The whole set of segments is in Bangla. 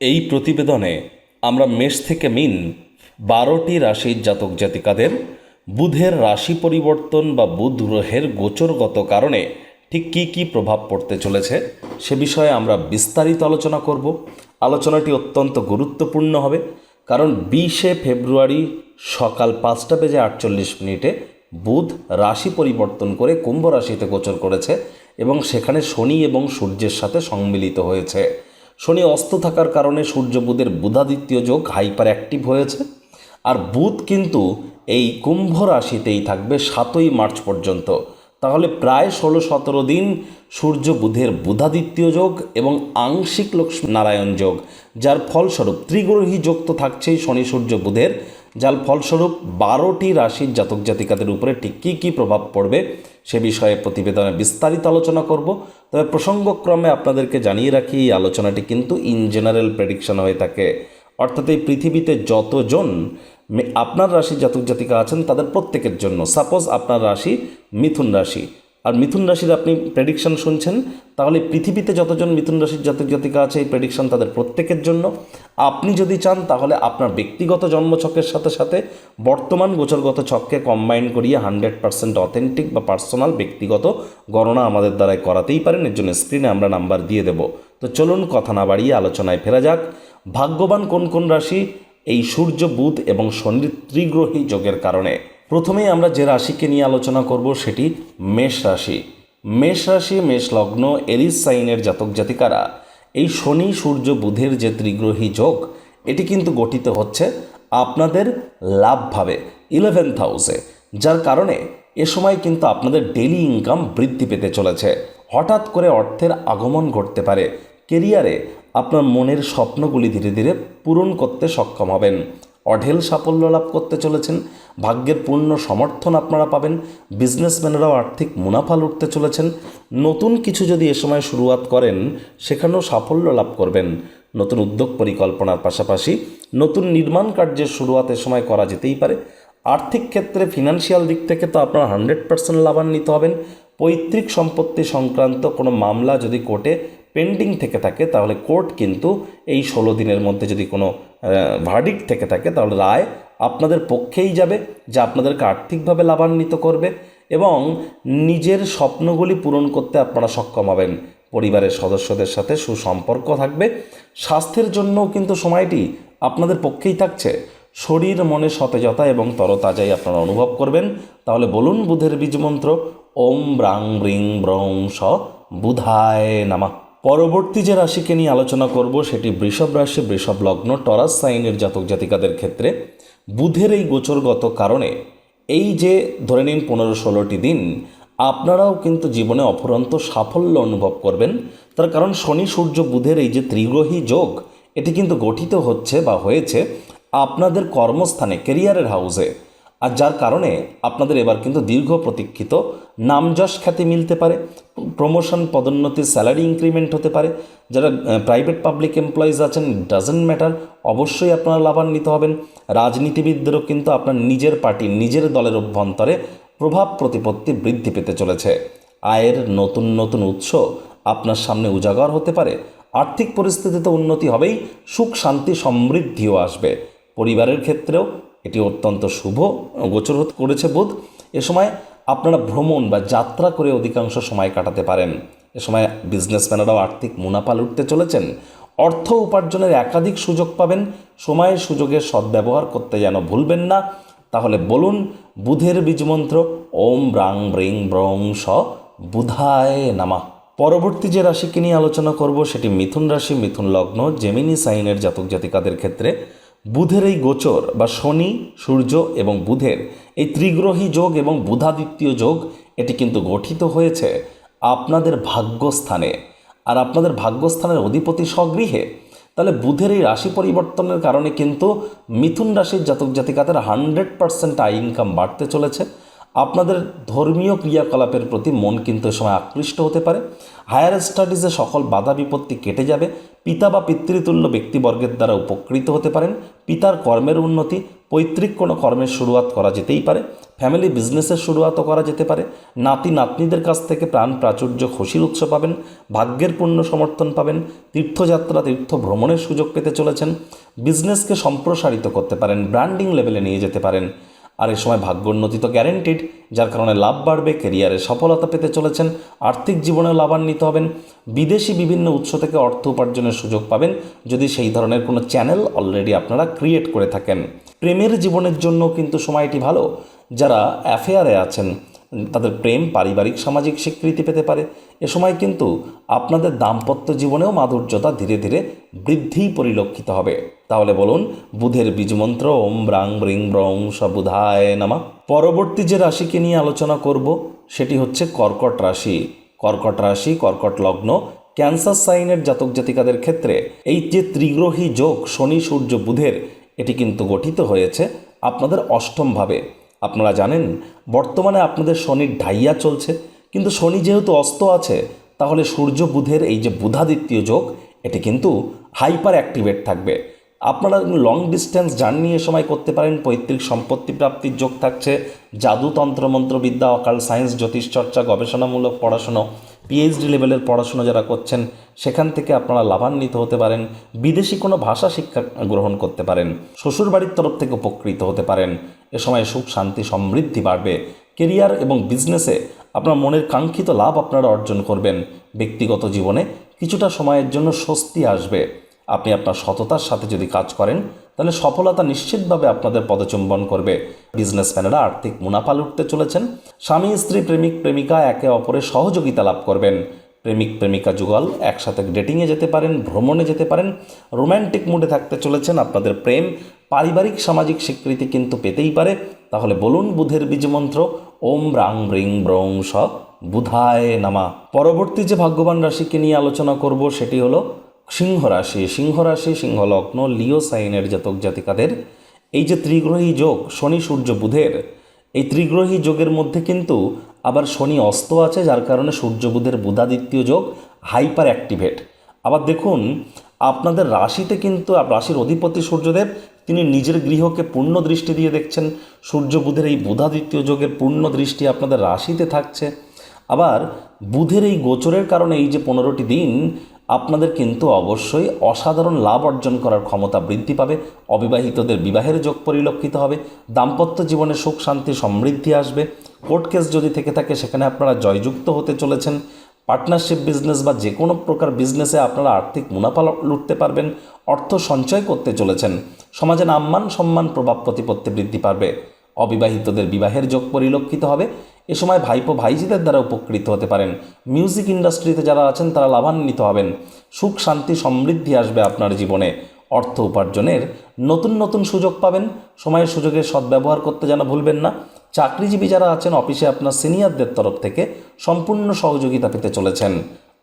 এই প্রতিবেদনে আমরা মেষ থেকে মিন, বারোটি রাশির জাতক জাতিকাদের বুধের রাশি পরিবর্তন বা বুধ গ্রহের গোচরগত কারণে ঠিক কী কী প্রভাব পড়তে চলেছে সে বিষয়ে আমরা বিস্তারিত আলোচনা করব। আলোচনাটি অত্যন্ত গুরুত্বপূর্ণ হবে, কারণ বিশে ফেব্রুয়ারি সকাল পাঁচটা বেজে আটচল্লিশ মিনিটে বুধ রাশি পরিবর্তন করে কুম্ভ রাশিতে গোচর করেছে এবং সেখানে শনি এবং সূর্যের সাথে সম্মিলিত হয়েছে। শনি অস্ত থাকার কারণে সূর্য বুধের বুধাদিত্য যোগ হাইপার অ্যাক্টিভ হয়েছে। আর বুধ কিন্তু এই কুম্ভ রাশিতেই থাকবে সাতই মার্চ পর্যন্ত। তাহলে প্রায় ষোলো সতেরো দিন সূর্য বুধের বুধাদিত্য যোগ এবং আংশিক লক্ষ্মী নারায়ণ যোগ, যার ফলস্বরূপ ত্রিগ্রহী যোগ তো থাকছেই শনি সূর্য বুধের যার ফলস্বরূপ বারোটি রাশির জাতক জাতিকাদের উপরে ঠিক কী কী প্রভাব পড়বে সে বিষয়ে প্রতিবেদনে বিস্তারিত আলোচনা করব। তবে প্রসঙ্গক্রমে আপনাদেরকে জানিয়ে রাখি, এই আলোচনাটি কিন্তু ইন জেনারেল প্রেডিকশন হয়ে থাকে। অর্থাৎ এই পৃথিবীতে যতজন আপনার রাশি জাতক জাতিকা আছেন, তাদের প্রত্যেকের জন্য। সাপোজ আপনার রাশি মিথুন রাশি। আর মিথুন রাশির আপনি প্রেডিকশান শুনছেন, তাহলে পৃথিবীতে যতজন মিথুন রাশির জাতক জাতিকা আছে, এই প্রেডিকশন তাদের প্রত্যেকের জন্য। আপনি যদি চান, তাহলে আপনার ব্যক্তিগত জন্মছকের সাথে সাথে বর্তমান গোচরগত ছককে কম্বাইন করিয়ে হান্ড্রেড পার্সেন্ট অথেন্টিক বা পার্সোনাল ব্যক্তিগত গণনা আমাদের দ্বারাই করাতেই পারেন। এর জন্য স্ক্রিনে আমরা নাম্বার দিয়ে দেব। তো চলুন, কথা না বাড়িয়ে আলোচনায় ফেরা যাক। ভাগ্যবান কোন কোন রাশি? এই সূর্য, বুধ এবং শনির ত্রিগ্রহী যোগের কারণে। প্রথমেই আমরা যে রাশিকে নিয়ে আলোচনা করব সেটি মেষ রাশি। মেষ রাশি, মেষ লগ্ন এরিস সাইনের জাতক জাতিকারা। এই শনি, সূর্য, বুধের যে ত্রিগ্রহী যোগ, এটি কিন্তু গঠিত হচ্ছে আপনাদের লাভভাবে ইলেভেন্থ হাউসে যার কারণে এ সময় কিন্তু আপনাদের ডেলি ইনকাম বৃদ্ধি পেতে চলেছে। হঠাৎ করে অর্থের আগমন ঘটতে পারে। কেরিয়ারে আপনার মনের স্বপ্নগুলি ধীরে ধীরে পূরণ করতে সক্ষম হবেন। অঢেল সাফল্য লাভ করতে চলেছেন। ভাগ্যের পূর্ণ সমর্থন আপনারা পাবেন। বিজনেসম্যানেরাও আর্থিক মুনাফা লুটতে চলেছেন। নতুন কিছু যদি এ সময় শুরুয়াত করেন, সেখানেও সাফল্য লাভ করবেন। নতুন উদ্যোগ পরিকল্পনার পাশাপাশি নতুন নির্মাণ কার্যের শুরুয়াত এ সময় করা যেতেই পারে। আর্থিক ক্ষেত্রে ফিনান্সিয়াল দিক থেকে তো আপনারা হান্ড্রেড পার্সেন্ট লাভান্বিত হবেন। পৈতৃক সম্পত্তি সংক্রান্ত কোনো মামলা যদি কোর্টে পেন্ডিং থেকে থাকে, তাহলে কোর্ট কিন্তু এই ষোলো দিনের মধ্যে যদি কোনো ভার্ডিক্ট থেকে থাকে, তাহলে রায় আপনাদের পক্ষেই যাবে, যা আপনাদেরকে আর্থিকভাবে লাভান্বিত করবে এবং নিজের স্বপ্নগুলি পূরণ করতে আপনারা সক্ষম হবেন। পরিবারের সদস্যদের সাথে সুসম্পর্ক থাকবে। স্বাস্থ্যের জন্যও কিন্তু সময়টি আপনাদের পক্ষেই থাকছে। শরীর, মনে সতেজতা এবং তরতাজাই আপনারা অনুভব করবেন। তাহলে বলুন বুধের বীজমন্ত্র ওম ব্রাং ব্রিং ব্রং স বুধায় নামা। পরবর্তী যে রাশিকে নিয়ে আলোচনা করব, সেটি বৃষভ রাশি, বৃষভ লগ্ন, টরাস, সাইনের জাতক জাতিকাদের ক্ষেত্রে। বুধের এই গোচরগত কারণে এই যে ধরে নিন পনেরো ষোলোটি দিন, আপনারাও কিন্তু জীবনে অফুরন্ত সাফল্য অনুভব করবেন। তার কারণ শনি, সূর্য, বুধের এই যে ত্রিগ্রহী যোগ, এটি কিন্তু গঠিত হচ্ছে বা হয়েছে আপনাদের কর্মস্থানে কেরিয়ারের হাউসে আর যার কারণে আপনাদের এবার কিন্তু দীর্ঘ প্রতীক্ষিত নামযশ খ্যাতি মিলতে পারে প্রমোশন পদোন্নতি স্যালারি ইনক্রিমেন্ট হতে পারে, যারা প্রাইভেট পাবলিক এমপ্লয়িজ আছেন ডাজেন্ট ম্যাটার অবশ্যই আপনারা লাভান্বিত হবেন। রাজনীতিবিদদেরও কিন্তু আপনার নিজের পার্টি, নিজের দলের অভ্যন্তরে প্রভাব প্রতিপত্তি বৃদ্ধি পেতে চলেছে। আয়ের নতুন নতুন উৎস আপনার সামনে উজাগর হতে পারে। আর্থিক পরিস্থিতিতে উন্নতি হবেই, সুখ শান্তি সমৃদ্ধিও আসবে। পরিবারের ক্ষেত্রেও এটি অত্যন্ত শুভ গোচর করেছে বোধ। এ সময় আপনারা ভ্রমণ বা যাত্রা করে অধিকাংশ সময় কাটাতে পারেন। এ সময় বিজনেসম্যানেরাও আর্থিক মুনাফা লুটতে চলেছেন। অর্থ উপার্জনের একাধিক সুযোগ পাবেন। সময়ের সুযোগের সদ্ব্যবহার করতে যেন ভুলবেন না। তাহলে বলুন, বুধের বীজমন্ত্র ওম ব্রাং ব্রিং ব্রং স বুধায় নামা। পরবর্তী যে রাশিকে নিয়ে আলোচনা করব, সেটি মিথুন রাশি, মিথুন লগ্ন জেমিনি সাইনের জাতক জাতিকাদের ক্ষেত্রে। বুধের এই গোচর বা শনি, সূর্য এবং বুধের এই ত্রিগ্রহী যোগ এবং বুধাদিত্য যোগ, এটি কিন্তু গঠিত হয়েছে আপনাদের ভাগ্যস্থানে। আর আপনাদের ভাগ্যস্থানের অধিপতি স্বগৃহে। তাহলে বুধের এই রাশি পরিবর্তনের কারণে কিন্তু মিথুন রাশির জাতক জাতিকাদের হান্ড্রেড পার্সেন্ট আয় ইনকাম বাড়তে চলেছে। আপনাদের ধর্মীয় ক্রিয়াকলাপের প্রতি মন কিন্তু এ সময় আকৃষ্ট হতে পারে। হায়ার স্টাডিজে সকল বাধা বিপত্তি কেটে যাবে। পিতা বা পিতৃতুল্য ব্যক্তিবর্গের দ্বারা উপকৃত হতে পারেন। পিতার কর্মের উন্নতি, পৈতৃক কোনো কর্মের শুরুয়াত করা যেতেই পারে। ফ্যামিলি বিজনেসের শুরুয়াতও করা যেতে পারে। নাতি, নাতনিদের কাছ থেকে প্রাণ প্রাচুর্য, খুশির উৎস পাবেন। ভাগ্যের পূর্ণ সমর্থন পাবেন। তীর্থযাত্রা তীর্থ ভ্রমণের সুযোগ পেতে চলেছেন। বিজনেসকে সম্প্রসারিত করতে পারেন। ব্র্যান্ডিং লেভেলে নিয়ে যেতে পারেন। আর এ সময় ভাগ্যোন্নতি তো গ্যারেন্টিড যার কারণে লাভ বাড়বে কেরিয়ারে সফলতা পেতে চলেছেন, আর্থিক জীবনেও লাভান্বিত হবেন, বিদেশি বিভিন্ন উৎস থেকে অর্থ উপার্জনের সুযোগ পাবেন, যদি সেই ধরনের কোনো চ্যানেল অলরেডি আপনারা ক্রিয়েট করে থাকেন। প্রেমের জীবনের জন্য কিন্তু সময়টি ভালো, যারা অ্যাফেয়ারে আছেন তাদের প্রেম, পারিবারিক, সামাজিক স্বীকৃতি পেতে পারে। এ সময় কিন্তু আপনাদের দাম্পত্য জীবনেও মাধুর্যতা ধীরে ধীরে বৃদ্ধি পরিলক্ষিত হবে। তাহলে বলুন, বুধের বীজমন্ত্র ওম ব্রাং ব্রিং ব্রং সবুধায় নামা। পরবর্তী যে রাশিকে নিয়ে আলোচনা করব, সেটি হচ্ছে কর্কট রাশি। কর্কট রাশি, কর্কট লগ্ন, ক্যান্সার সাইনের জাতক জাতিকাদের ক্ষেত্রে এই যে ত্রিগ্রহী যোগ শনি, সূর্য, বুধের, এটি কিন্তু গঠিত হয়েছে আপনাদের অষ্টমভাবে আপনারা জানেন, বর্তমানে আপনাদের শনির ঢাইয়া চলছে, কিন্তু শনি যেহেতু অস্ত আছে, তাহলে সূর্য বুধের এই যে বুধাদিত্য যোগ, এটি কিন্তু হাইপার অ্যাক্টিভেট থাকবে। আপনারা লং ডিস্টেন্স জার্নি এ সময় করতে পারেন, পৈতৃক সম্পত্তি প্রাপ্তির যোগ থাকছে, জাদু তন্ত্র মন্ত্রবিদ্যা অকাল সায়েন্স জ্যোতিষচর্চা গবেষণামূলক পড়াশুনো পিএইচডি লেভেলের পড়াশুনো যারা করছেন, সেখান থেকে আপনারা লাভান্বিত হতে পারেন, বিদেশি কোনো ভাষা শিক্ষা গ্রহণ করতে পারেন, শ্বশুরবাড়ির তরফ থেকে উপকৃত হতে পারেন, এ সময় সুখ, শান্তি, সমৃদ্ধি বাড়বে কেরিয়ার এবং বিজনেসে আপনার মনের কাঙ্ক্ষিত লাভ আপনারা অর্জন করবেন, ব্যক্তিগত জীবনে কিছুটা সময়ের জন্য স্বস্তি আসবে। আপনি আপনার সততার সাথে যদি কাজ করেন, তাহলে সফলতা নিশ্চিতভাবে আপনাদের পদচুম্বন করবে। বিজনেসম্যানেরা আর্থিক মুনাফা লুটতে চলেছেন। স্বামী, স্ত্রী, প্রেমিক, প্রেমিকা একে অপরের সহযোগিতা লাভ করবেন। প্রেমিক, প্রেমিকা যুগল একসাথে ডেটিংয়ে যেতে পারেন, ভ্রমণে যেতে পারেন, রোম্যান্টিক মুডে থাকতে চলেছেন, আপনাদের প্রেম পারিবারিক সামাজিক স্বীকৃতি কিন্তু পেতেই পারে। তাহলে বলুন বুধের বীজমন্ত্র ওম রাং ব্রিং ব্রং স বুধায় নামা। পরবর্তী যে ভাগ্যবান রাশিকে নিয়ে আলোচনা করব, সেটি হলো সিংহ রাশি সিংহ রাশি সিংহ লগ্ন লিও সাইনের জাতক জাতিকাদের এই যে ত্রিগ্রহী যোগ, শনি, সূর্য, বুধের, এই ত্রিগ্রহী যোগের মধ্যে কিন্তু আবার শনি অস্ত আছে, যার কারণে সূর্য, বুধের বুধাদিত্য যোগ হাইপার অ্যাক্টিভেট আবার দেখুন, আপনাদের রাশিতে কিন্তু, রাশির অধিপতি সূর্যদেব, তিনি নিজের গৃহকে পূর্ণ দৃষ্টি দিয়ে দেখছেন। সূর্য, বুধের এই বুধাদিত্য যোগের পূর্ণ দৃষ্টি আপনাদের রাশিতে থাকছে। আবার বুধের এই গোচরের কারণে এই যে পনেরোটি দিন আপনাদের কিন্তু অবশ্যই অসাধারণ লাভ অর্জন করার ক্ষমতা বৃদ্ধি পাবে, অবিবাহিতদের বিবাহের যোগ পরিলক্ষিত হবে, দাম্পত্য জীবনে সুখ, শান্তি, সমৃদ্ধি আসবে। কোর্ট কেস যদি থেকে থাকে, সেখানে আপনারা জয়যুক্ত হতে চলেছেন। পার্টনারশিপ বিজনেস বা যে কোনো প্রকার বিজনেসে আপনারা আর্থিক মুনাফা লুটতে পারবেন, অর্থ সঞ্চয় করতে চলেছেন। সমাজে নাম্মান সম্মান, প্রভাব, প্রতিপত্তি বৃদ্ধি পাবে অবিবাহিতদের বিবাহের যোগ পরিলক্ষিত হবে এ সময় ভাইপো ভাইজিদের দ্বারা উপকৃত হতে পারেন। মিউজিক ইন্ডাস্ট্রিতে যারা আছেন, তারা লাভান্বিত হবেন। সুখ, শান্তি, সমৃদ্ধি আসবে আপনার জীবনে। অর্থ উপার্জনের নতুন নতুন সুযোগ পাবেন। সময়ের সুযোগের সদ্ব্যবহার করতে যেন ভুলবেন না। চাকরিজীবী যারা আছেন, অফিসে আপনার সিনিয়রদের তরফ থেকে সম্পূর্ণ সহযোগিতা পেতে চলেছেন।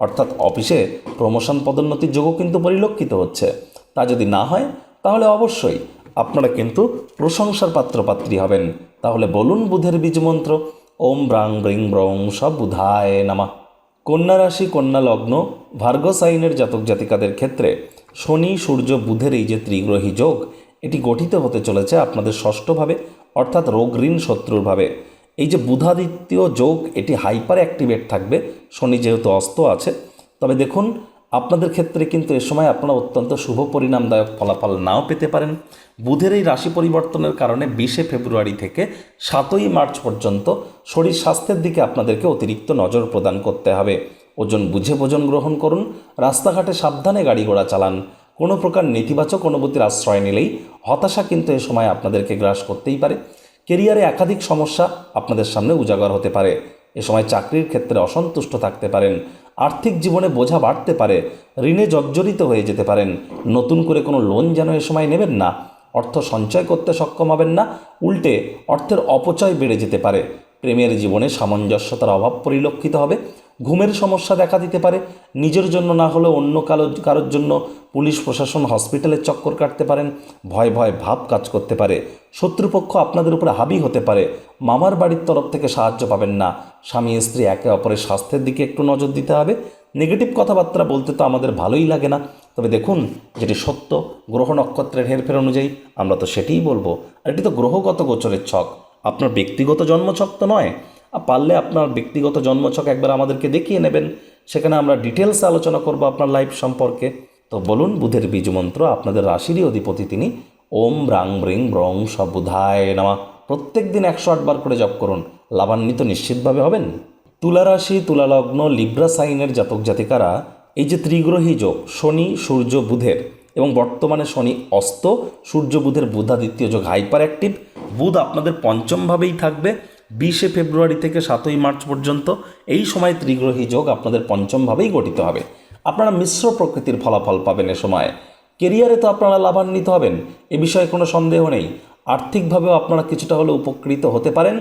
অর্থাৎ অফিসে প্রমোশন পদোন্নতির যোগও কিন্তু পরিলক্ষিত হচ্ছে। তা যদি না হয়, তাহলে অবশ্যই আপনারা কিন্তু প্রশংসার পাত্রপাত্রী হবেন। তাহলে বলুন বুধের বীজ মন্ত্র ওম ব্রাং ব্রিং ব্রং সব বুধায় নামা। কন্যা রাশি, কন্যা লগ্ন, ভার্গ সাইনের জাতক জাতিকাদের ক্ষেত্রে শনি, সূর্য, বুধের এই যে ত্রিগ্রহী যোগ, এটি গঠিত হতে চলেছে আপনাদের ষষ্ঠভাবে, অর্থাৎ রোগ ঋণ শত্রুরভাবে এই যে বুধাদিত্য যোগ, এটি হাইপার অ্যাক্টিভেট থাকবে, শনি যেহেতু অস্ত আছে। তবে দেখুন আপনাদের ক্ষেত্রে কিন্তু এ সময় আপনারা অত্যন্ত শুভ পরিণামদায়ক ফলাফল নাও পেতে পারেন। বুধের এই রাশি পরিবর্তনের কারণে বিশে ফেব্রুয়ারি থেকে সাতই মার্চ পর্যন্ত শরীর স্বাস্থ্যের দিকে আপনাদেরকে অতিরিক্ত নজর প্রদান করতে হবে। ওজন বুঝে ভোজন গ্রহণ করুন, রাস্তাঘাটে সাবধানে গাড়ি ঘোড়া চালান, কোনো প্রকার নেতিবাচক অনুভূতির আশ্রয় নিলেই হতাশা কিন্তু এ সময় আপনাদেরকে গ্রাস করতেই পারে। কেরিয়ারে একাধিক সমস্যা আপনাদের সামনে উজাগর হতে পারে। এ সময় চাকরির ক্ষেত্রে অসন্তুষ্ট থাকতে পারেন। আর্থিক জীবনে বোঝা বাড়তে পারে, ঋণে জর্জরিত হয়ে যেতে পারেন। নতুন করে কোনো লোন যেন এ সময় নেবেন না। অর্থ সঞ্চয় করতে সক্ষম হবেন না, উল্টে অর্থের অপচয় বেড়ে যেতে পারে। প্রেমের জীবনে সামঞ্জস্যতার অভাব পরিলক্ষিত হবে। ঘুমের সমস্যা দেখা দিতে পারে। নিজের জন্য না হলেও অন্য কারও কারোর জন্য পুলিশ, প্রশাসন হসপিটালের চক্কর কাটতে পারেন। ভয় ভয় ভাব কাজ করতে পারে। শত্রুপক্ষ আপনাদের উপরে হাবি হতে পারে। মামার বাড়ির তরফ থেকে সাহায্য পাবেন না। স্বামী, স্ত্রী একে অপরের স্বাস্থ্যের দিকে একটু নজর দিতে হবে। নেগেটিভ কথাবার্তা বলতে তো আমাদের ভালোই লাগে না। তবে দেখুন, যেটি সত্য, গ্রহ নক্ষত্রের হেরফের অনুযায়ী আমরা তো সেটিই বলব। আর এটি তো গ্রহগত গোচরের ছক। আপনার ব্যক্তিগত জন্মছক তো নয় পারলে আপনার ব্যক্তিগত জন্মছক একবার আমাদেরকে দেখিয়ে নেবেন। সেখানে আমরা ডিটেলসে আলোচনা করব আপনার লাইফ সম্পর্কে। তো বলুন, বুধের বীজ মন্ত্র আপনাদের রাশিরই অধিপতি তিনি। ওম ব্রাং ব্রিং ব্রং সবুধায় নামা। প্রত্যেক দিন একশো আটবার করে জপ করুন। লাভান্বিত নিশ্চিতভাবে হবেন। তুলা রাশি, তুলা লগ্ন, লিব্রা সাইনের জাতক জাতিকারা, এই যে ত্রিগ্রহী যোগ, শনি, সূর্য, বুধের এবং বর্তমানে শনি অস্ত, সূর্য, বুধের বুধাদিত্য যোগ হাইপার অ্যাক্টিভ বুধ আপনাদের পঞ্চমভাবেই থাকবে, বিশে ফেব্রুয়ারি থেকে সাতই মার্চ পর্যন্ত। এই সময় ত্রিগ্রহী যোগ আপনাদের পঞ্চমভাবেই গঠিত হবে। আপনারা মিশ্র প্রকৃতির ফলাফল পাবেন এ সময়। কেরিয়ারে তো আপনারা লাভান্বিত হবেন, এ বিষয়ে কোনো সন্দেহ নেই। আর্থিকভাবেও আপনারা কিছুটা হলে উপকৃত হতে পারেন।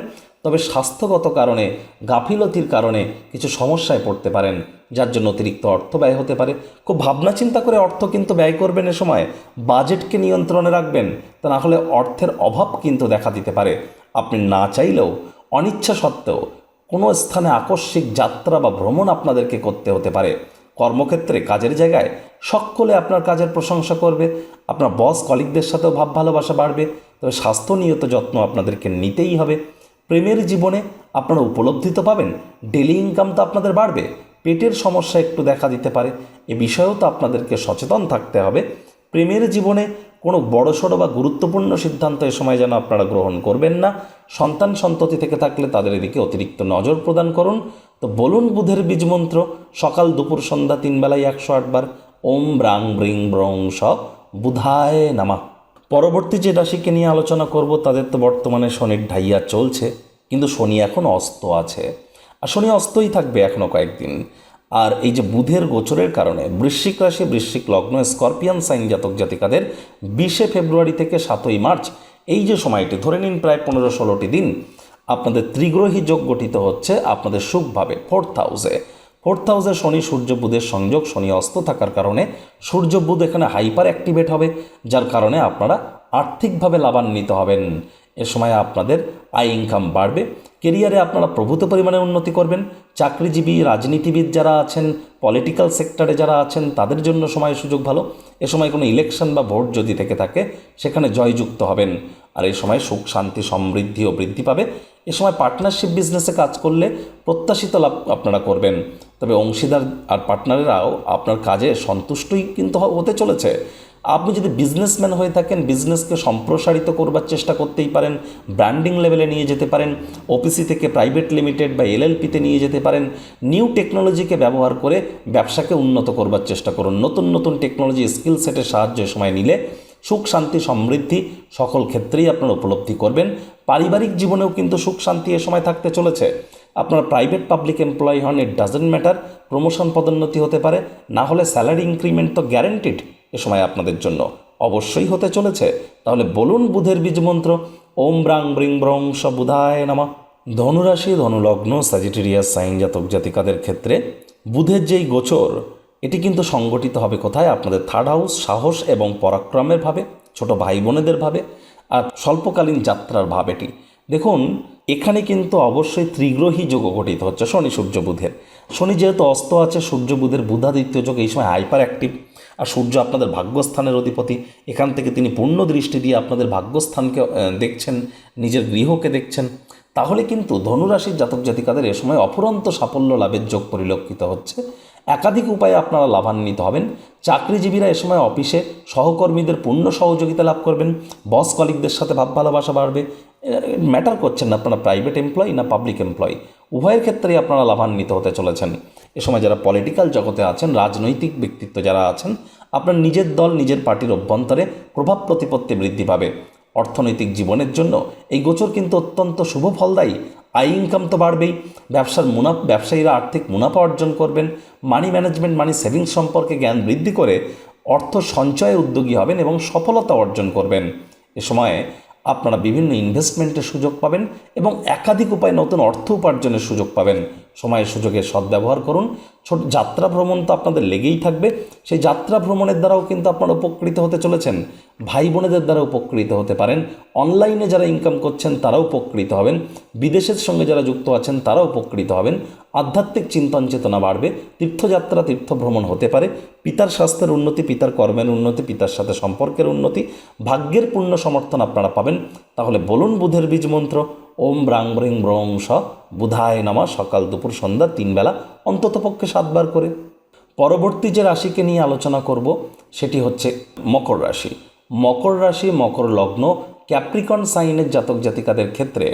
তবে স্বাস্থ্যগত কারণে, গাফিলতির কারণে কিছু সমস্যায় পড়তে পারেন, যার জন্য অতিরিক্ত অর্থ ব্যয় হতে পারে। খুব ভাবনা চিন্তা করে অর্থ কিন্তু ব্যয় করবেন এ সময়। বাজেটকে নিয়ন্ত্রণে রাখবেন, তা না হলে অর্থের অভাব কিন্তু দেখা দিতে পারে। আপনি না চাইলেও, অনিচ্ছা সত্ত্বেও কোনো স্থানে আকস্মিক যাত্রা বা ভ্রমণ আপনাদেরকে করতে হতে পারে। কর্মক্ষেত্রে, কাজের জায়গায় সকলে আপনার কাজের প্রশংসা করবে, আপনার বস কলিগদের সাথেও ভাব ভালোবাসা বাড়বে, তবে স্বাস্থ্য নিয়ত যত্ন আপনাদেরকে নিতেই হবে। প্রেমের জীবনে আপনারা উপলব্ধি তো পাবেন ডেলি ইনকাম তো আপনাদের বাড়বে, পেটের সমস্যা একটু দেখা দিতে পারে, এ বিষয়েও তো আপনাদেরকে সচেতন থাকতে হবে। প্রেমের জীবনে কোনো বড়সড় বা গুরুত্বপূর্ণ সিদ্ধান্ত এ সময় যেন আপনারা গ্রহণ করবেন না। সন্তান সন্ততি থেকে থাকলে তাদের এদিকে অতিরিক্ত নজর প্রদান করুন। তো বলুন বুধের বীজ মন্ত্র, সকাল, দুপুর, সন্ধ্যা তিন বেলায় একশো আটবার, ওম ব্রাং ব্রিং ব্রং স, বুধায় নামা। পরবর্তী যে রাশিকে নিয়ে আলোচনা করব, তাদের তো বর্তমানে শনির ঢাইয়া চলছে, কিন্তু শনি এখন অস্ত আছে। আর শনি অস্তই থাকবে এখনও কয়েকদিন। আর এই যে বুধের গোচরের কারণে বৃশ্চিক রাশি, বৃশ্চিক লগ্ন, স্করপিয়ান সাইন জাতক জাতিকাদের বিশে ফেব্রুয়ারি থেকে সাতই মার্চ, এই যে সময়টি, ধরে নিন প্রায় পনেরো ষোলোটি দিন, আপনাদের ত্রিগ্রহী যোগ গঠিত হচ্ছে আপনাদের সুখভাবে ফোর্থ হাউসে। ফোর্থ হাউসে শনি সূর্য বুধের সংযোগ শনি অস্ত থাকার কারণে সূর্য বুধ এখানে হাইপার অ্যাক্টিভেট হবে, যার কারণে আপনারা আর্থিকভাবে লাভান্বিত হবেন। এ সময় আপনাদের আয় ইনকাম বাড়বে কেরিয়ারে আপনারা প্রভূত পরিমাণে উন্নতি করবেন, চাকরিজীবী, রাজনীতিবিদ যারা আছেন পলিটিক্যাল সেক্টরে যারা আছেন, তাদের জন্য সময় সুযোগ ভালো। এ সময় কোনো ইলেকশন বা ভোট যদি থেকে থাকে, সেখানে জয়যুক্ত হবেন। আর এই সময় সুখ, শান্তি, সমৃদ্ধি ও বৃদ্ধি পাবে। এ সময় পার্টনারশিপ বিজনেসে কাজ করলে প্রত্যাশিত লাভ আপনারা করবেন। তবে অংশীদার আর পার্টনারেরাও আপনার কাজে সন্তুষ্টই কিন্তু হতে চলেছে। আপনি যদি বিজনেসম্যান হয়ে থাকেন বিজনেসকে সম্প্রসারিত করবার চেষ্টা করতেই পারেন ব্র্যান্ডিং লেভেলে নিয়ে যেতে পারেন ওপিসি থেকে প্রাইভেট লিমিটেড বা এলএলপিতে নিয়ে যেতে পারেন নিউ টেকনোলজিকে ব্যবহার করে ব্যবসাকে উন্নত করবার চেষ্টা করুন। নতুন নতুন টেকনোলজি স্কিল সেটের সাহায্য সময় নিলে সুখ, শান্তি, সমৃদ্ধি সকল ক্ষেত্রেই আপনারা উপলব্ধি করবেন। পারিবারিক জীবনেও কিন্তু সুখ, শান্তি এ সময় থাকতে চলেছে। আপনার প্রাইভেট পাবলিক এমপ্লয়ি হন ইট ডাজেন্ট ম্যাটার প্রমোশন পদোন্নতি হতে পারে, না হলে স্যালারি ইনক্রিমেন্ট তো গ্যারেন্টিড এ সময় আপনাদের জন্য অবশ্যই হতে চলেছে। তাহলে বলুন বুধের বীজ মন্ত্র, ওম ব্রাং ব্রিং ব্রং স বুধায় নামা। ধনুরাশি, ধনুলগ্ন স্যাজিটেরিয়াস সাইন জাতক জাতিকাদের ক্ষেত্রে বুধের যেই গোচর এটি কিন্তু সংগঠিত হবে কোথায়? আপনাদের থার্ড হাউস সাহস এবং পরাক্রমের ভাবে, ছোট ভাই বোনেদের ভাবে, আর স্বল্পকালীন যাত্রার ভাব এটি। দেখুন, এখানে কিন্তু অবশ্যই ত্রিগ্রহী যোগ গঠিত হচ্ছে শনি সূর্য বুধের। শনি যেহেতু অস্ত আছে, সূর্য বুধের বুধাদিত্য যোগ এই সময় হাইপার অ্যাক্টিভ আর সূর্য আপনাদের ভাগ্যস্থানের অধিপতি। এখান থেকে তিনি পূর্ণ দৃষ্টি দিয়ে আপনাদের ভাগ্যস্থানকে দেখছেন, নিজের গৃহকে দেখছেন। তাহলে কিন্তু ধনুরাশির জাতক জাতিকাদের এ সময় অফুরন্ত সাফল্য লাভের যোগ পরিলক্ষিত হচ্ছে। একাধিক উপায়ে আপনারা লাভান্বিত হবেন। চাকরিজীবীরা এ সময় অফিসে সহকর্মীদের পূর্ণ সহযোগিতা লাভ করবেন। বস কলিকদের সাথে ভাব ভালোবাসা বাড়বে। ম্যাটার করছেন না আপনারা প্রাইভেট এমপ্লয়ি না পাবলিক এমপ্লয়ি? উভয়ের ক্ষেত্রেই আপনারা লাভান্বিত হতে চলেছেন। এ সময় যারা পলিটিক্যাল জগতে আছেন, রাজনৈতিক ব্যক্তিত্ব যারা আছেন, আপনার নিজের দল, নিজের পার্টির অভ্যন্তরে প্রভাব প্রতিপত্তি বৃদ্ধি পাবে। অর্থনৈতিক জীবনের জন্য এই গোচর কিন্তু অত্যন্ত শুভ ফলদায়ী। আয় ইনকাম তো বাড়বেই। ব্যবসার মুনাফ ব্যবসায়ীরা আর্থিক মুনাফা অর্জন করবেন। মানি ম্যানেজমেন্ট মানি সেভিংস সম্পর্কে জ্ঞান বৃদ্ধি করে অর্থ সঞ্চয়ে উদ্যোগী হবেন এবং সফলতা অর্জন করবেন। এ সময়ে আপনারা বিভিন্ন ইনভেস্টমেন্টের সুযোগ পাবেন এবং একাধিক উপায়ে নতুন অর্থ উপার্জনের সুযোগ পাবেন। সময়ের সুযোগের সদ্ব্যবহার করুন। ছোট যাত্রা ভ্রমণ তো আপনাদের লেগেই থাকবে। সেই যাত্রা ভ্রমণের দ্বারাও কিন্তু আপনারা উপকৃত হতে চলেছেন। ভাই বোনেদের দ্বারা উপকৃত হতে পারেন। অনলাইনে যারা ইনকাম করছেন, তারাও উপকৃত হবেন। বিদেশের সঙ্গে যারা যুক্ত আছেন, তারাও উপকৃত হবেন। আধ্যাত্মিক চিন্তন চেতনা বাড়বে, তীর্থযাত্রা তীর্থ ভ্রমণ হতে পারে। পিতার স্বাস্থ্যের উন্নতি, পিতার কর্মের উন্নতি, পিতার সাথে সম্পর্কের উন্নতি, ভাগ্যের পূর্ণ সমর্থন আপনারা পাবেন। তাহলে বলুন বুধের বীজ মন্ত্র, ওম ব্রাং ব্রিং ব্রং স, বুধায় নামা, সকাল দুপুর সন্ধ্যা তিনবেলা অন্ততপক্ষে সাতবার করে। পরবর্তী যে রাশিকে নিয়ে আলোচনা করব, সেটি হচ্ছে মকর রাশি। মকর রাশি, মকর লগ্ন, ক্যাপ্রিকন সাইনের জাতক জাতিকাদের ক্ষেত্রে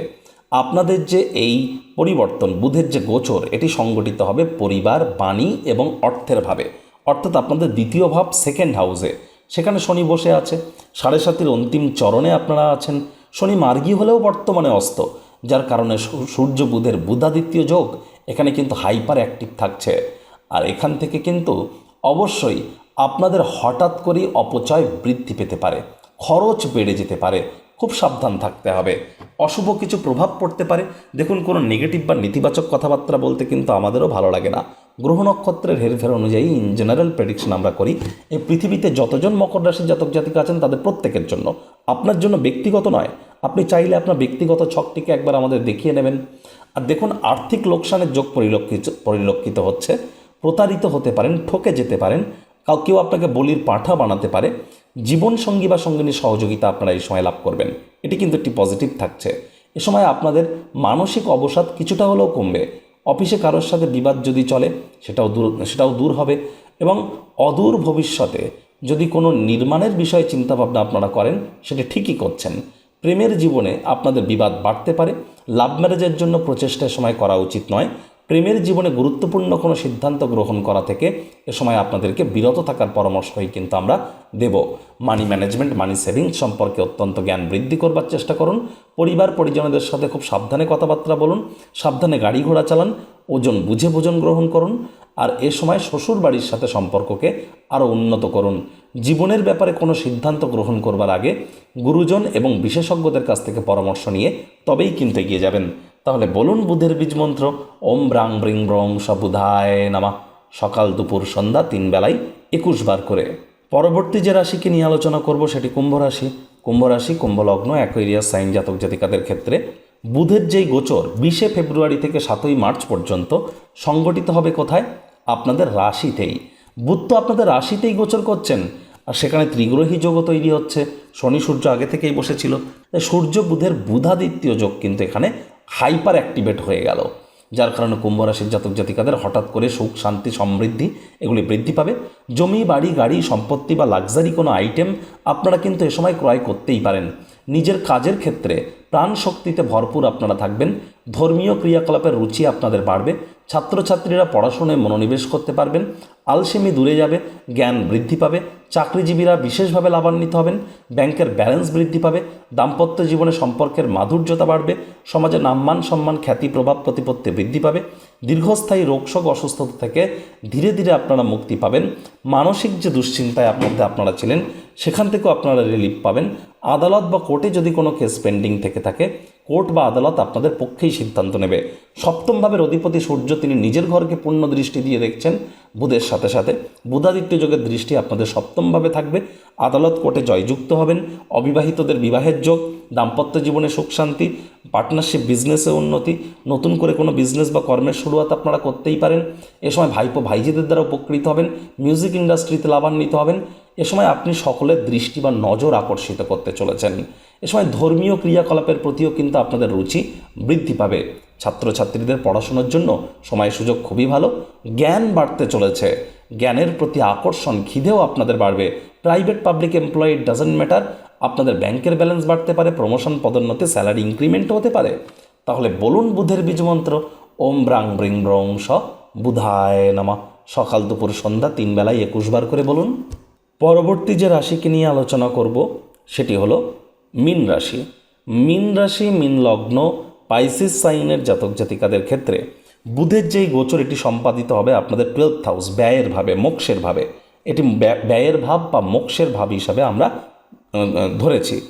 আপনাদের যে এই পরিবর্তন, বুধের যে গোচর, এটি সংগঠিত হবে পরিবার, বাণী এবং অর্থের ভাবে। অর্থাৎ আপনাদের দ্বিতীয় ভাব সেকেন্ড হাউসে সেখানে শনি বসে আছে। সাড়ে সাতের অন্তিম চরণে আপনারা আছেন। শনি মার্গী হলেও বর্তমানে অস্ত, যার কারণে সূর্য বুধের বুধাদিত্য যোগ, এখানে কিন্তু হাইপার অ্যাক্টিভ থাকছে। আর এখান থেকে কিন্তু অবশ্যই আপনাদের হঠাৎ করেই অপচয় বৃদ্ধি পেতে পারে, খরচ বেড়ে যেতে পারে, খুব সাবধান থাকতে হবে। অশুভ কিছু প্রভাব পড়তে পারে। দেখুন, কোনো নেগেটিভ বা নেতিবাচক কথাবার্তা বলতে কিন্তু আমাদেরও ভালো লাগে না। গ্রহ নক্ষত্রের হেরফের অনুযায়ী ইন জেনারেল প্রেডিকশন আমরা করি, এই পৃথিবীতে যতজন মকর রাশির জাতক জাতিকা আছেন তাদের প্রত্যেকের জন্য। আপনার জন্য ব্যক্তিগত নয়, আপনি চাইলে আপনার ব্যক্তিগত ছকটিকে একবার আমাদের দেখিয়ে নেবেন। আর দেখুন, আর্থিক লোকসানের যোগ পরিলক্ষিত পরিলক্ষিত হচ্ছে। প্রতারিত হতে পারেন, ঠকে যেতে পারেন। কাউ কেউ আপনাকে বলির পাঠা বানাতে পারে। জীবনসঙ্গী বা সঙ্গিনীর সহযোগিতা আপনারা এই সময় লাভ করবেন। এটি কিন্তু একটি পজিটিভ থাকছে। এ সময় আপনাদের মানসিক অবসাদ কিছুটা হলেও কমবে। অফিসে কারোর সাথে বিবাদ যদি চলে, সেটাও দূর সেটাও দূর হবে এবং অদূর ভবিষ্যতে যদি কোনো নির্মাণের বিষয়ে চিন্তাভাবনা আপনারা করেন, সেটা ঠিকই করছেন। প্রেমের জীবনে আপনাদের বিবাদ বাড়তে পারে। লাভ ম্যারেজের জন্য প্রচেষ্টার সময় করা উচিত নয়। প্রেমের জীবনে গুরুত্বপূর্ণ কোনো সিদ্ধান্ত গ্রহণ করা থেকে এ সময় আপনাদেরকে বিরত থাকার পরামর্শই কিন্তু আমরা দেব। মানি ম্যানেজমেন্ট মানি সেভিং সম্পর্কে অত্যন্ত জ্ঞান বৃদ্ধি করবার চেষ্টা করুন। পরিবার, পরিজনদের সাথে খুব সাবধানে কথাবার্তা বলুন। সাবধানে গাড়ি ঘোড়া চালান। ওজন বুঝে ভোজন গ্রহণ করুন। আর এ সময় শ্বশুর বাড়ির সাথে সম্পর্ককে আরও উন্নত করুন। জীবনের ব্যাপারে কোনো সিদ্ধান্ত গ্রহণ করবার আগে গুরুজন এবং বিশেষজ্ঞদের কাছ থেকে পরামর্শ নিয়ে তবেই কিন্তু এগিয়ে যাবেন। তাহলে বলুন বুধের বীজ মন্ত্র ওম ব্রাং ব্রিং ব্রং সবুধায় নামা। সকাল দুপুর সন্ধ্যা তিন বেলায় একুশ বার করে। পরবর্তী যে রাশিকে নিয়ে আলোচনা করব সেটি কুম্ভ রাশি। কুম্ভ রাশি কুম্ভলগ্ন অ্যাকোয়ারিয়াস সাইন জাতক জাতিকাদের ক্ষেত্রে বুধের যেই গোচর, বিশে ফেব্রুয়ারি থেকে সাতই মার্চ পর্যন্ত সংগঠিত হবে কোথায়? আপনাদের রাশিতেই। বুধ তো আপনাদের রাশিতেই গোচর করছেন। আর সেখানে ত্রিগ্রহী যোগও তৈরি হচ্ছে। শনি সূর্য আগে থেকেই বসেছিল। তাই সূর্য বুধের বুধাদিত্য যোগ কিন্তু এখানে হাইপার অ্যাক্টিভেট হয়ে গেল, যার কারণে কুম্ভ রাশির জাতক জাতিকাদের হঠাৎ করে সুখ, শান্তি, সমৃদ্ধি এগুলি বৃদ্ধি পাবে। জমি, বাড়ি, গাড়ি, সম্পত্তি বা লাক্সারি কোনো আইটেম আপনারা কিন্তু এ সময় ক্রয় করতেই পারেন। নিজের কাজের ক্ষেত্রে প্রাণ শক্তিতে ভরপুর আপনারা থাকবেন। ধর্মীয় ক্রিয়াকলাপের রুচি আপনাদের বাড়বে। ছাত্রছাত্রীরা পড়াশোনায় মনোনিবেশ করতে পারবেন, আলসেমি দূরে যাবে, জ্ঞান বৃদ্ধি পাবে, চাকরিজীবীরা বিশেষভাবে লাভান্বিত হবেন, ব্যাংকের ব্যালেন্স বৃদ্ধি পাবে, দাম্পত্য জীবনে সম্পর্কের মাধুর্যতা বাড়বে, সমাজে নাম্মান সম্মান, খ্যাতি, প্রভাব, প্রতিপত্তি বৃদ্ধি পাবে, দীর্ঘস্থায়ী রোগশোক অসুস্থতা থেকে ধীরে ধীরে আপনারা মুক্তি পাবেন, মানসিক যে দুশ্চিন্তায় আপনাদের আপনারা ছিলেন, সেখান থেকেও আপনারা রিলিফ পাবেন, আদালত বা কোর্টে যদি কোনো কেস পেন্ডিং থেকে থাকে কোর্ট বা আদালত আপনাদের পক্ষেই সিদ্ধান্ত নেবে। সপ্তম ভাবের অধিপতি সূর্য তিনি নিজের ঘরকে পূর্ণ দৃষ্টি দিয়ে দেখছেন। বুধের সাথে সাথে বুধাদিত্য যোগের দৃষ্টি আপনাদের সপ্তমভাবে থাকবে। আদালত কোর্টে জয়যুক্ত হবেন। অবিবাহিতদের বিবাহের যোগ, দাম্পত্য জীবনে সুখ শান্তি পার্টনারশিপ বিজনেসে উন্নতি, নতুন করে কোনো বিজনেস বা কর্মের শুরুয়াত আপনারা করতেই পারেন। এ সময় ভাইপো ভাইজিদের দ্বারা উপকৃত হবেন। মিউজিক ইন্ডাস্ট্রিতে লাভান্বিত হবেন। এ সময় আপনি সকলের দৃষ্টি বা নজর আকর্ষিত করতে চলেছেন। এ সময় ধর্মীয় ক্রিয়াকলাপের প্রতিও কিন্তু আপনাদের রুচি বৃদ্ধি পাবে। ছাত্রছাত্রীদের পড়াশোনার জন্য সময় সুযোগ খুবই ভালো। জ্ঞান বাড়তে চলেছে। জ্ঞানের প্রতি আকর্ষণ, খিদেও আপনাদের বাড়বে। Private public employee doesn't matter. আপনাদের ব্যাংকের ব্যালেন্স বাড়তে পারে, প্রমোশন পদোন্নতি, স্যালারি ইনক্রিমেন্ট হতে পারে। তাহলে বলুন বুধের বীজমন্ত্র, ওম ব্রাং ব্রিং ব্রং স, বুধায় নামা। সকাল দুপুর সন্ধ্যা তিন বেলায় একুশ বার করে বলুন। পরবর্তী যে রাশিকে নিয়ে আলোচনা করব, সেটি হলো মিন রাশি। মিন রাশি, মিন লগ্ন পাইসিস সাইনের জাতক জাতিকাদের ক্ষেত্রে বুধের যেই গোচর, এটি সম্পাদিত হবে আপনাদের টুয়েলথ হাউস ব্যয়ের ভাবে, মোক্ষের ভাবে। এটি ব্যয়ের ভাব বা মোক্ষের ভাব হিসাবে আমরা ধরেছি।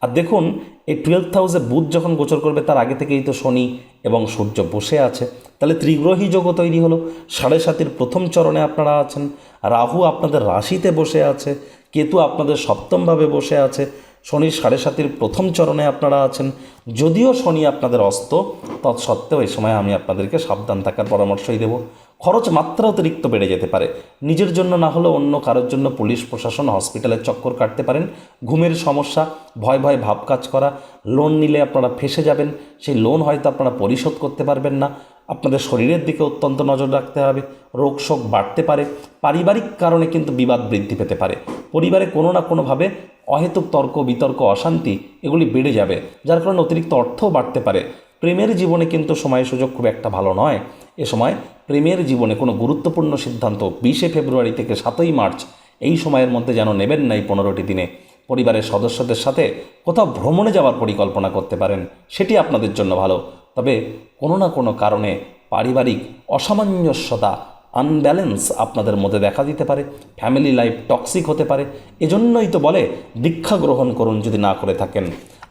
আর দেখুন, এই টুয়েলভ হাউসে বুধ যখন গোচর করবে, তার আগে থেকেই তো শনি এবং সূর্য বসে আছে। তাহলে ত্রিগ্রহী যোগও তৈরি হলো। সাড়ে সাতির প্রথম চরণে আপনারা আছেন। রাহু আপনাদের রাশিতে বসে আছে। কেতু আপনাদের সপ্তমভাবে বসে আছে। শনির সাড়ে সাতির প্রথম চরণে আপনারা আছেন। যদিও শনি আপনাদের অস্ত, তৎসত্ত্বেও এই সময় আমি আপনাদেরকে সাবধান থাকার পরামর্শই দেব। খরচ মাত্রা অতিরিক্ত বেড়ে যেতে পারে। নিজের জন্য না হলেও অন্য কারোর জন্য পুলিশ, প্রশাসন হসপিটালের চক্কর কাটতে পারেন। ঘুমের সমস্যা, ভয় ভয় ভাব কাজ করা, লোন নিলে আপনারা ফেসে যাবেন। সেই লোন হয়তো আপনারা পরিশোধ করতে পারবেন না। আপনাদের শরীরের দিকে অত্যন্ত নজর রাখতে হবে। রোগ শোক বাড়তে পারে। পারিবারিক কারণে কিন্তু বিবাদ বৃদ্ধি পেতে পারে। পরিবারে কোনো না কোনোভাবে অহেতুক তর্ক, বিতর্ক, অশান্তি এগুলি বেড়ে যাবে, যার কারণে অতিরিক্ত অর্থও বাড়তে পারে। প্রেমের জীবনে কিন্তু সময় সুযোগ খুব একটা ভালো নয়। এ সময় প্রেমের জীবনে কোনো গুরুত্বপূর্ণ সিদ্ধান্ত বিশে ফেব্রুয়ারি থেকে সাতই মার্চ, এই সময়ের মধ্যে যেন নেবেন না এই পনেরোটি দিনে। পরিবারের সদস্যদের সাথে কোথাও ভ্রমণে যাওয়ার পরিকল্পনা করতে পারেন, সেটি আপনাদের জন্য ভালো। তবে কোনো না কোনো কারণে পারিবারিক অসামঞ্জস্যতা আনব্যালেন্স আপনাদের মধ্যে দেখা দিতে পারে ফ্যামিলি লাইফ টক্সিক হতে পারে, এজন্যই তো বলে দীক্ষা গ্রহণ করুন যদি না করে থাকেন।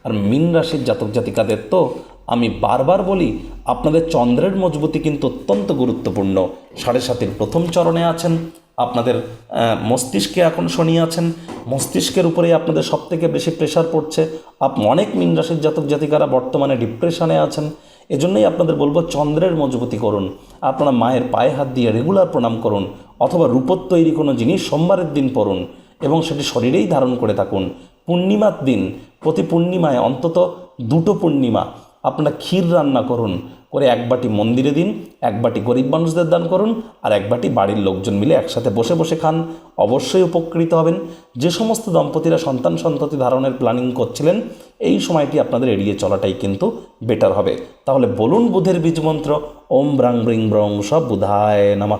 আর মীন রাশির জাতক জাতিকাদের তো আমি বারবার বলি, আপনাদের চন্দ্রের মজবুতি কিন্তু অত্যন্ত গুরুত্বপূর্ণ। সাড়ে সাতের প্রথম চরণে আছেন, আপনাদের মস্তিষ্কে এখন শনি আছেন, মস্তিষ্কের উপরেই আপনাদের সবথেকে বেশি প্রেশার পড়ছে। আপ, অনেক মীন রাশির জাতক জাতিকারা বর্তমানে ডিপ্রেশনে আছেন। এজন্যই আপনাদের বলব চন্দ্রের মজবুতি করুন। আপনারা মায়ের পায়ে হাত দিয়ে রেগুলার প্রণাম করুন অথবা রূপত তৈরি কোনো জিনিস সোমবারের দিন পড়ুন এবং সেটি শরীরেই ধারণ করে থাকুন। পূর্ণিমার দিন, প্রতি পূর্ণিমায় অন্তত দুটো পূর্ণিমা আপনারা ক্ষীর রান্না করুন। করে এক বাটি মন্দিরে দিন, এক বাটি গরিব মানুষদের দান করুন আর এক বাটি বাড়ির লোকজন মিলে একসাথে বসে বসে খান। অবশ্যই উপকৃত হবেন। যে সমস্ত দম্পতিরা সন্তান সন্ততি ধারণের প্ল্যানিং করছিলেন, এই সময়টি আপনাদের এড়িয়ে চলাটাই কিন্তু বেটার হবে। তাহলে বলুন বুধের বীজমন্ত্র ওম ব্রাং ব্রিং ব্রং সব বুধায় নামা।